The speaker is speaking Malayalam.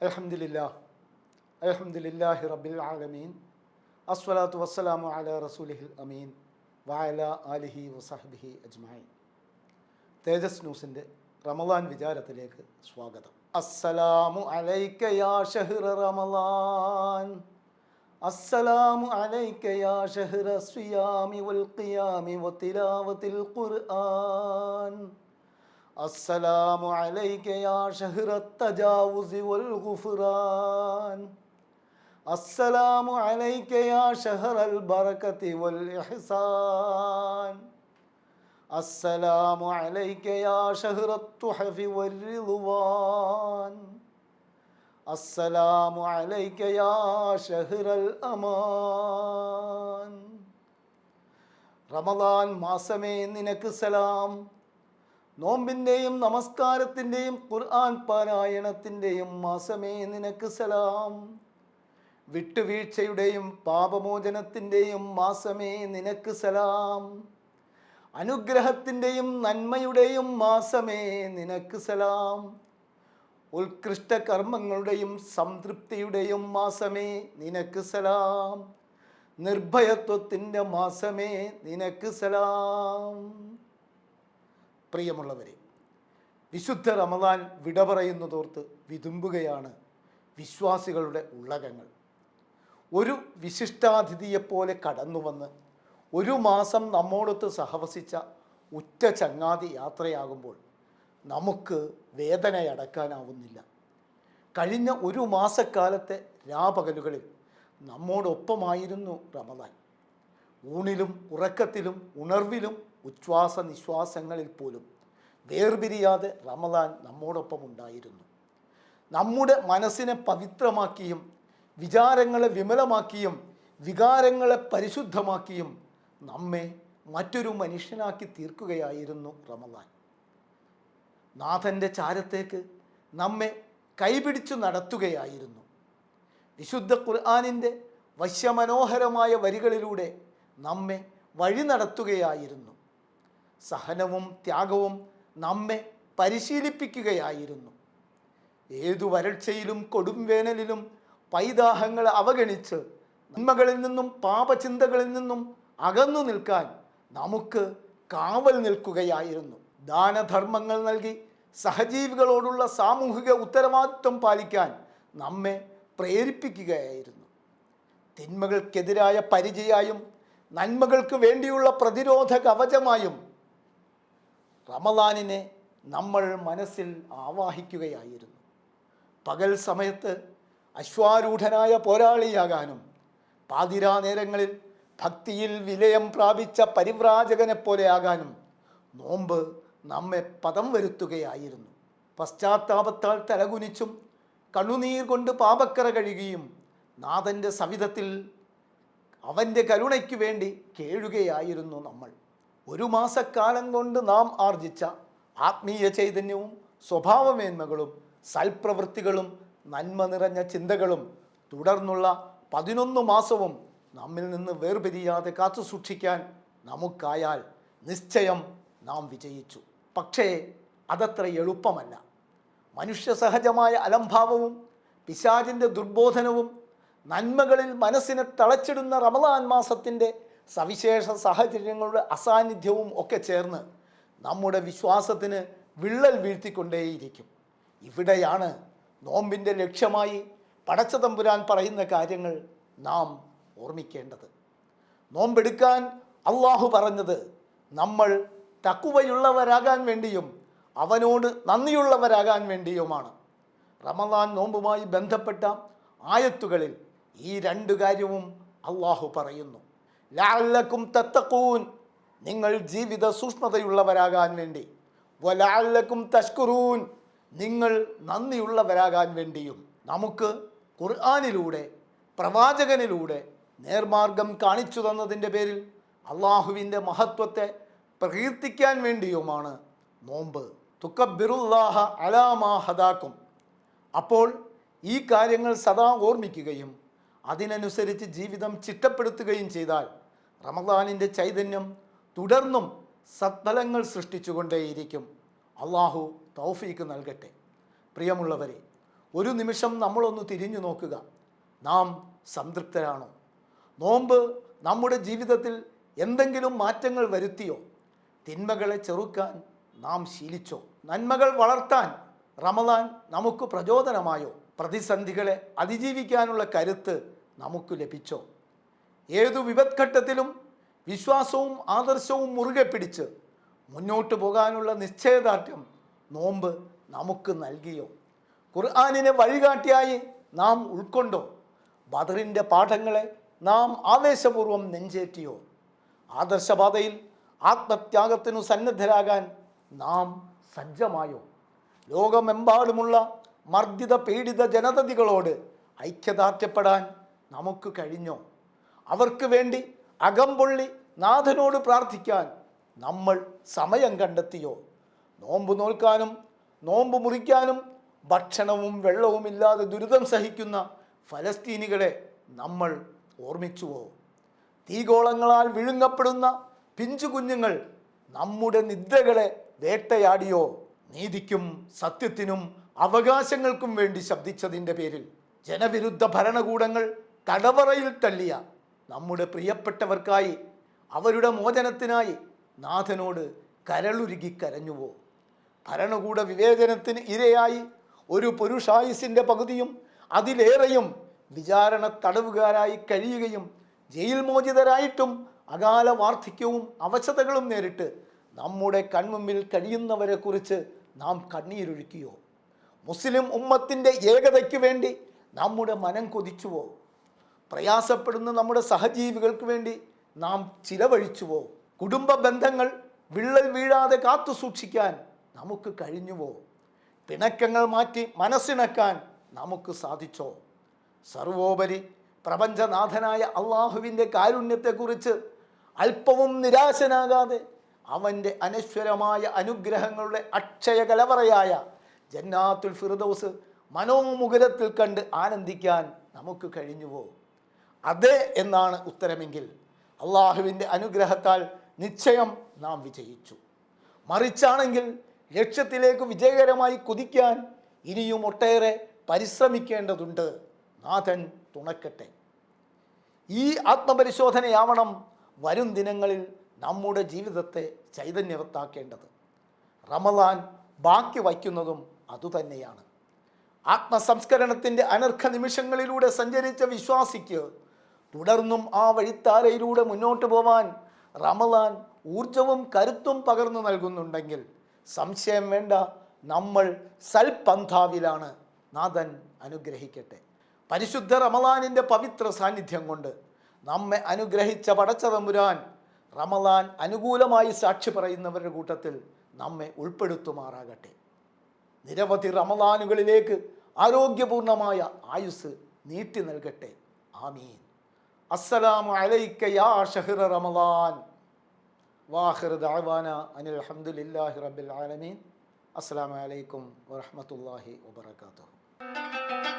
അലഹമില്ല അലഹമില്ലാഹി റബ്ബിൽ ആലമീൻ അസ്വലാത്തു വസ്സലാമു അല റസൂലിഹിൽ അമീൻ വായല ആലിഹി വസഹബിഹി അജ്മായി തേജസ് ന്യൂസിന്റെ റമദാൻ വിചാരത്തിലേക്ക് സ്വാഗതം. അസ്സലാമു അലൈക യാ ഷഹ്റ റമദാൻ. അസ്സലാമു അലൈക യാ ഷഹ്റ സിയാമി വൽ ഖിയാമി വതിലാവത്തിൽ ഖുർആൻ. السلام عليك يا شهر التجاوز والغفران السلام عليك يا شهر البركة والإحسان السلام عليك يا شهر التحف والرضوان السلام عليك يا شهر الأمان റമദാൻ മാസമേ നിനക്ക് സലാം നോമ്പിന്റെയും നമസ്കാരത്തിന്റെയും ഖുർആൻ പാരായണത്തിന്റെയും മാസമേ നിനക്ക് സലാം. വിട്ടുവീഴ്ചയുടെയും പാപമോചനത്തിന്റെയും മാസമേ നിനക്ക് സലാം. അനുഗ്രഹത്തിന്റെയും നന്മയുടെയും മാസമേ നിനക്ക് സലാം. ഉത്കൃഷ്ട കർമ്മങ്ങളുടെയും സംതൃപ്തിയുടെയും മാസമേ നിനക്ക് സലാം. നിർഭയത്വത്തിന്റെ മാസമേ നിനക്ക് സലാം. പ്രിയമുള്ളവരെ വിശുദ്ധ റമദാൻ വിട പറയുന്നതോർത്ത് വിതുമ്പുകയാണ് വിശ്വാസികളുടെ ഉള്ളകങ്ങൾ. ഒരു വിശിഷ്ടാതിഥിയെപ്പോലെ കടന്നു വന്ന് ഒരു മാസം നമ്മോടൊത്ത് സഹവസിച്ച ഉറ്റ ചങ്ങാതി യാത്രയാകുമ്പോൾ നമുക്ക് വേദനയടക്കാനാവുന്നില്ല കഴിഞ്ഞ ഒരു മാസക്കാലത്തെ രാപകലുകളിൽ നമ്മോടൊപ്പമായിരുന്നു റമദാൻ. ഊണിലും ഉറക്കത്തിലും ഉണർവിലും ഉച്ഛ്വാസ നിശ്വാസങ്ങളിൽ പോലും വേർപിരിയാതെ റമദാൻ നമ്മോടൊപ്പം ഉണ്ടായിരുന്നു. നമ്മുടെ മനസ്സിനെ പവിത്രമാക്കിയും വിചാരങ്ങളെ വിമലമാക്കിയും വികാരങ്ങളെ പരിശുദ്ധമാക്കിയും നമ്മെ മറ്റൊരു മനുഷ്യനാക്കി തീർക്കുകയായിരുന്നു റമദാൻ. നാഥന്റെ ചാരത്തേക്ക് നമ്മെ കൈപിടിച്ചു നടത്തുകയായിരുന്നു. വിശുദ്ധ ഖുർആാനിന്റെ വശ്യമനോഹരമായ വരികളിലൂടെ നമ്മെ വഴി നടത്തുകയായിരുന്നു. സഹനവും ത്യാഗവും നമ്മെ പരിശീലിപ്പിക്കുകയായിരുന്നു. ഏതു വരൾച്ചയിലും കൊടുംവേനലിലും പൈതാഹങ്ങൾ അവഗണിച്ച് നന്മകളിൽ നിന്നും പാപചിന്തകളിൽ നിന്നും അകന്നു നിൽക്കാൻ നമുക്ക് കാവൽ നിൽക്കുകയായിരുന്നു. ദാനധർമ്മങ്ങൾ നൽകി സഹജീവികളോടുള്ള സാമൂഹിക ഉത്തരവാദിത്വം പാലിക്കാൻ നമ്മെ പ്രേരിപ്പിക്കുകയായിരുന്നു. തിന്മകൾക്കെതിരായ പരിചയായും നന്മകൾക്ക് വേണ്ടിയുള്ള പ്രതിരോധ കവചമായും റമദാനിനെ നമ്മൾ മനസ്സിൽ ആവാഹിക്കുകയായിരുന്നു. പകൽ സമയത്ത് അശ്വാരൂഢനായ പോരാളിയാകാനും പാതിരാ നേരങ്ങളിൽ ഭക്തിയിൽ വിലയം പ്രാപിച്ച പരിവ്രാജകനെ പോലെയാകാനും നോമ്പ് നമ്മെ പദം വരുത്തുകയായിരുന്നു. പശ്ചാത്താപത്താൽ തലകുനിച്ചും കണ്ണുനീർ കൊണ്ട് പാപക്കറ കഴുകിയും നാഥന്റെ സവിധത്തിൽ അവന്റെ കരുണയ്ക്ക് വേണ്ടി കേഴുകയായിരുന്നു നമ്മൾ. ഒരു മാസക്കാലം കൊണ്ട് നാം ആർജിച്ച ആത്മീയ ചൈതന്യവും സ്വഭാവമേന്മകളും സൽപ്രവൃത്തികളും നന്മ നിറഞ്ഞ ചിന്തകളും തുടർന്നുള്ള പതിനൊന്ന് മാസവും നമ്മിൽ നിന്ന് വേർപിരിയാതെ കാത്തു സൂക്ഷിക്കാൻ നമുക്കായാൽ നിശ്ചയം നാം വിജയിച്ചു. പക്ഷേ അതത്ര എളുപ്പമല്ല. മനുഷ്യ സഹജമായ അലംഭാവവും പിശാചിന്റെ ദുർബോധനവും നന്മകളിൽ മനസ്സിനെ തളച്ചിടുന്ന റമദാൻ മാസത്തിന്റെ സവിശേഷ സാഹചര്യങ്ങളുടെ അസാന്നിധ്യവും ഒക്കെ ചേർന്ന് നമ്മുടെ വിശ്വാസത്തിന് വിള്ളൽ വീഴ്ത്തിക്കൊണ്ടേയിരിക്കും. ഇവിടെയാണ് നോമ്പിന്റെ ലക്ഷ്യമായി പടച്ചതമ്പുരാൻ പറയുന്ന കാര്യങ്ങൾ നാം ഓർമ്മിക്കേണ്ടത്. നോമ്പെടുക്കാൻ അള്ളാഹു പറഞ്ഞത് നമ്മൾ തക്കുവയുള്ളവരാകാൻ വേണ്ടിയും അവനോട് നന്ദിയുള്ളവരാകാൻ വേണ്ടിയുമാണ്. റമദാൻ നോമ്പുമായി ബന്ധപ്പെട്ട ആയത്തുകളിൽ ഈ രണ്ട് കാര്യവും അള്ളാഹു പറയുന്നു. ലാലക്കും തത്തക്കൂൻ നിങ്ങൾ ജീവിത സൂക്ഷ്മതയുള്ളവരാകാൻ വേണ്ടി. വലാലക്കും തഷ്കുറൂൻ. നിങ്ങൾ നന്ദിയുള്ളവരാകാൻ വേണ്ടിയും നമുക്ക് ഖുർആാനിലൂടെ പ്രവാചകനിലൂടെ നേർമാർഗം കാണിച്ചു തന്നതിന്റെ പേരിൽ അള്ളാഹുവിന്റെ മഹത്വത്തെ പ്രകീർത്തിക്കാൻ വേണ്ടിയുമാണ് നോമ്പ്. തുക്കബിറുല്ലാഹ അലാമാ ഹദാക്കും അപ്പോൾ ഈ കാര്യങ്ങൾ സദാ ഓർമ്മിക്കുകയും അതിനനുസരിച്ച് ജീവിതം ചിട്ടപ്പെടുത്തുകയും ചെയ്താൽ റമദാനിന്റെ ചൈതന്യം തുടർന്നും സത്ഫലങ്ങൾ സൃഷ്ടിച്ചുകൊണ്ടേയിരിക്കും. അള്ളാഹു തൗഫീക്ക് നൽകട്ടെ. പ്രിയമുള്ളവരെ ഒരു നിമിഷം നമ്മളൊന്ന് തിരിഞ്ഞു നോക്കുക. നാം സംതൃപ്തരാണോ? നോമ്പ് നമ്മുടെ ജീവിതത്തിൽ എന്തെങ്കിലും മാറ്റങ്ങൾ വരുത്തിയോ? തിന്മകളെ ചെറുക്കാൻ നാം ശീലിച്ചോ? നന്മകൾ വളർത്താൻ റമദാൻ നമുക്ക് പ്രചോദനമായോ? പ്രതിസന്ധികളെ അതിജീവിക്കാനുള്ള കരുത്ത് നമുക്ക് ലഭിച്ചോ? ഏതു വിപത്ഘട്ടത്തിലും വിശ്വാസവും ആദർശവും മുറുകെ പിടിച്ച് മുന്നോട്ട് പോകാനുള്ള നിശ്ചയദാർഢ്യം നോമ്പ് നമുക്ക് നൽകിയോ? ഖുർആാനിനെ വഴികാട്ടിയായി നാം ഉൾക്കൊണ്ടോ? ബദറിന്റെ പാഠങ്ങളെ നാം ആവേശപൂർവം നെഞ്ചേറ്റിയോ? ആദർശപാതയിൽ ആത്മത്യാഗത്തിനു സന്നദ്ധരാകാൻ നാം സജ്ജമായോ? ലോകമെമ്പാടുമുള്ള മർദ്ദിത പീഡിത ജനതതികളോട് ഐക്യദാർഢ്യപ്പെടാൻ നമുക്ക് കഴിഞ്ഞോ? അവർക്ക് വേണ്ടി അകംപൊള്ളി നാഥനോട് പ്രാർത്ഥിക്കാൻ നമ്മൾ സമയം കണ്ടെത്തിയോ? നോമ്പ് നോൽക്കാനും നോമ്പ് മുറിക്കാനും ഭക്ഷണവും വെള്ളവും ഇല്ലാതെ ദുരിതം സഹിക്കുന്ന ഫലസ്തീനികളെ നമ്മൾ ഓർമ്മിച്ചുവോ? തീഗോളങ്ങളാൽ വിഴുങ്ങപ്പെടുന്ന പിഞ്ചു കുഞ്ഞുങ്ങൾ നമ്മുടെ നിദ്രകളെ വേട്ടയാടിയോ? നീതിക്കും സത്യത്തിനും അവകാശങ്ങൾക്കും വേണ്ടി ശബ്ദിച്ചതിന്റെ പേരിൽ ജനവിരുദ്ധ ഭരണകൂടങ്ങൾ തടവറയിൽ തള്ളിയ നമ്മുടെ പ്രിയപ്പെട്ടവർക്കായി അവരുടെ മോചനത്തിനായി നാഥനോട് കരളുരുകി കരഞ്ഞുവോ? ഭരണകൂട വിവേചനത്തിന് ഇരയായി ഒരു പുരുഷായുസിന്റെ പകുതിയും അതിലേറെയും വിചാരണ തടവുകാരായി കഴിയുകയും ജയിൽ മോചിതരായിട്ടും അകാല വാർദ്ധക്യവും അവശതകളും നേരിട്ട് നമ്മുടെ കൺമുമ്പിൽ കഴിയുന്നവരെക്കുറിച്ച് നാം കണ്ണീരൊഴുക്കിയോ? മുസ്ലിം ഉമ്മത്തിന്റെ ഏകതയ്ക്ക് വേണ്ടി നമ്മുടെ മനം കൊതിച്ചുവോ? പ്രയാസപ്പെടുന്ന നമ്മുടെ സഹജീവികൾക്ക് വേണ്ടി നാം ചിലവഴിച്ചു ചിലവഴിച്ചുവോ കുടുംബ ബന്ധങ്ങൾ വിള്ളൽ വീഴാതെ കാത്തു സൂക്ഷിക്കാൻ നമുക്ക് കഴിഞ്ഞുവോ പിണക്കങ്ങൾ മാറ്റി മനസ്സിണക്കാൻ നമുക്ക് സാധിച്ചോ? സർവോപരി പ്രപഞ്ചനാഥനായ അള്ളാഹുവിന്റെ കാരുണ്യത്തെക്കുറിച്ച് അല്പവും നിരാശനാകാതെ അവന്റെ അനശ്വരമായ അനുഗ്രഹങ്ങളുടെ അക്ഷയ കലവറയായ ജന്നാത്തുൽ ഫിർദൗസ് മനോമുകുരത്തിൽ കണ്ട് ആനന്ദിക്കാൻ നമുക്ക് കഴിഞ്ഞുവോ അതെ എന്നാണ് ഉത്തരമെങ്കിൽ അള്ളാഹുവിന്റെ അനുഗ്രഹത്താൽ നിശ്ചയം നാം വിജയിച്ചു. മറിച്ചാണെങ്കിൽ ലക്ഷ്യത്തിലേക്ക് വിജയകരമായി കുതിക്കാൻ ഇനിയും ഒട്ടേറെ പരിശ്രമിക്കേണ്ടതുണ്ട്. നാഥൻ തുണക്കട്ടെ. ഈ ആത്മപരിശോധനയാവണം വരും ദിനങ്ങളിൽ നമ്മുടെ ജീവിതത്തെ ചൈതന്യവത്താക്കേണ്ടത്. റമദാൻ ബാക്കി വയ്ക്കുന്നതും അതുതന്നെയാണ്. ആത്മസംസ്കരണത്തിന്റെ അനർഘ നിമിഷങ്ങളിലൂടെ സഞ്ചരിച്ച വിശ്വാസിക്ക് തുടർന്നും ആ വഴിത്താരയിലൂടെ മുന്നോട്ട് പോവാൻ റമദാൻ ഊർജവും കരുത്തും പകർന്നു നൽകുന്നുണ്ടെങ്കിൽ സംശയം വേണ്ട നമ്മൾ സൽപന്ഥാവിലാണ്. നാഥൻ അനുഗ്രഹിക്കട്ടെ. പരിശുദ്ധ റമലാനിന്റെ പവിത്ര സാന്നിധ്യം കൊണ്ട് നമ്മെ അനുഗ്രഹിച്ച പടച്ചതമ്പുരാൻ റമലാൻ അനുകൂലമായി സാക്ഷി പറയുന്നവരുടെ കൂട്ടത്തിൽ നമ്മെ ഉൾപ്പെടുത്തുമാറാകട്ടെ. നിരവധി റമലാനുകളിലേക്ക് ആരോഗ്യപൂർണമായ ആയുസ് നീട്ടി നൽകട്ടെ. ആമീൻ. അസ്സലാമു അലൈക്ക യാ ഷഹ്റ റമദാൻ വാഹിർ ദഅവാന അനിൽ അൽഹംദുലില്ലാഹി റബ്ബിൽ ആലമീൻ അസ്സലാമു അലൈക്കും വറഹ്മത്തുള്ളാഹി വബറകാതുഹു